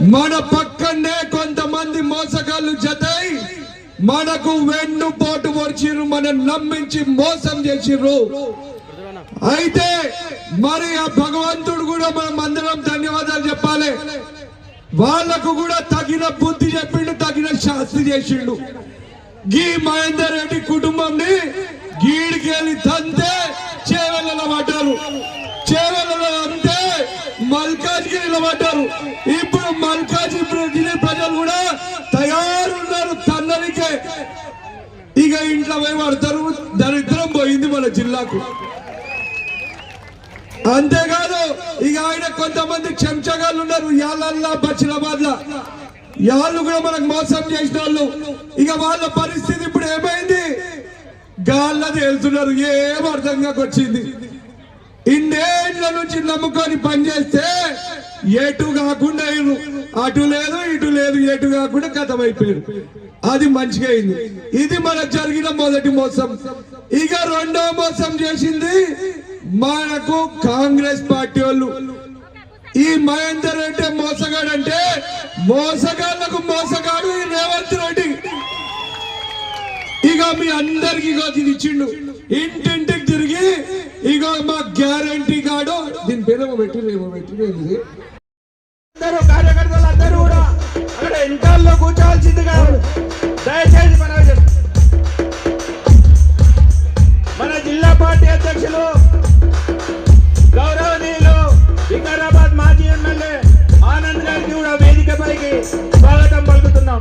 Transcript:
మన పక్కనే కొంతమంది మోసగాళ్ళు జతై మనకు వెన్నుపోటు వచ్చిర్రు మనం నమ్మించి మోసం చేసిర్రు. అయితే మరి ఆ భగవంతుడు కూడా మనం అందరం ధన్యవాదాలు చెప్పాలి. వాళ్ళకు కూడా తగిన బుద్ధి చెప్పిండు తగిన శాస్తి చేసిండు. గీ మహేందర్ రెడ్డి కుటుంబంని గీడికెళ్ళి తంతే చేవెళ్ళ పడ్డారు. చేవెళ్ళలో మల్కాజ్కి నిలబడ్డారు. ఇప్పుడు మల్కాజ్ గిరి ప్రజలు కూడా తయారున్నారు తన్నరికే ఇక ఇంట్లో పోయి పడతారు దరిద్రం పోయింది మన జిల్లాకు. అంతేకాదు ఇక ఆయన కొంతమంది చెంచగాళ్ళు ఉన్నారు యాలల్లా బచ్చినాబాద్ లా కూడా మనకు మోసం చేసిన వాళ్ళు. ఇక వాళ్ళ పరిస్థితి ఇప్పుడు ఏమైంది? గాళ్ళది వెళ్తున్నారు ఏం అర్థంగా వచ్చింది. ఇన్నేళ్ళ నుంచి నమ్ముకొని పనిచేస్తే ఎటు కాకుండా అటు లేదు ఇటు లేదు ఎటు కాకుండా కథం అది మంచిగా అయింది. ఇది మనకు జరిగిన మొదటి మోసం. ఇక రెండో మోసం చేసింది మనకు కాంగ్రెస్ పార్టీ వాళ్ళు. ఈ మహేందర్ రెడ్డి మోసగాడు అంటే మోసగాళ్ళకు మోసగాడు ఈ రేవంత్ రెడ్డి. ఇక మీ అందరికి ఇది ఇచ్చిండు. ఇంటింటి ఇగో మా గ్యారంటీ కాడు దీని పేరేమో పెట్టిరేమో పెట్టిరేది అందరూ కార్యకర్తలు అందరూ కూడా అక్కడ ఇంటర్లో కూర్చోవాల్సిందిగా దయచేసి మన మన జిల్లా పార్టీ అధ్యక్షులు గౌరవనీయులు వికారాబాద్ మాజీ ఎమ్మెల్యే ఆనంద్ గారికి కూడా వేదికపైకి స్వాగతం పలుకుతున్నాం.